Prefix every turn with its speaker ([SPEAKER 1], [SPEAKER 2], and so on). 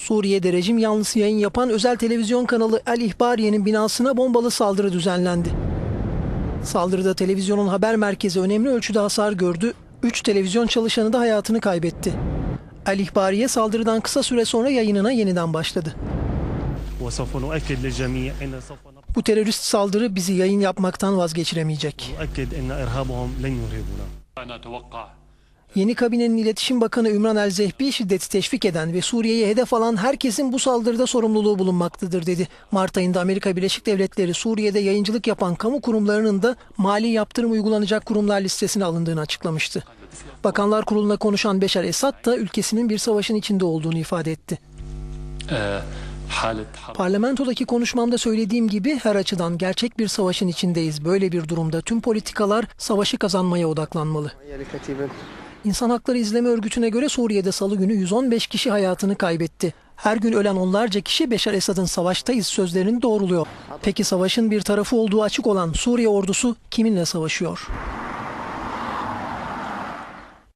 [SPEAKER 1] Suriye'de rejim yanlısı yayın yapan özel televizyon kanalı El İhbariye'nin binasına bombalı saldırı düzenlendi. Saldırıda televizyonun haber merkezi önemli ölçüde hasar gördü, 3 televizyon çalışanı da hayatını kaybetti. El İhbariye saldırıdan kısa süre sonra yayınına yeniden başladı. Bu terörist saldırı bizi yayın yapmaktan vazgeçiremeyecek. Yeni kabinenin iletişim bakanı Ümran El Zehbi şiddeti teşvik eden ve Suriye'yi hedef alan herkesin bu saldırıda sorumluluğu bulunmaktadır dedi. Mart ayında Amerika Birleşik Devletleri Suriye'de yayıncılık yapan kamu kurumlarının da mali yaptırım uygulanacak kurumlar listesine alındığını açıklamıştı. Bakanlar Kurulu'na konuşan Beşer Esad da ülkesinin bir savaşın içinde olduğunu ifade etti.
[SPEAKER 2] Ee,
[SPEAKER 1] Parlamentodaki konuşmamda söylediğim gibi her açıdan gerçek bir savaşın içindeyiz. Böyle bir durumda tüm politikalar savaşı kazanmaya odaklanmalı. İnsan Hakları İzleme Örgütü'ne göre Suriye'de salı günü 115 kişi hayatını kaybetti. Her gün ölen onlarca kişi Beşar Esad'ın savaştayız sözlerini doğruluyor. Peki savaşın bir tarafı olduğu açık olan Suriye ordusu kiminle savaşıyor?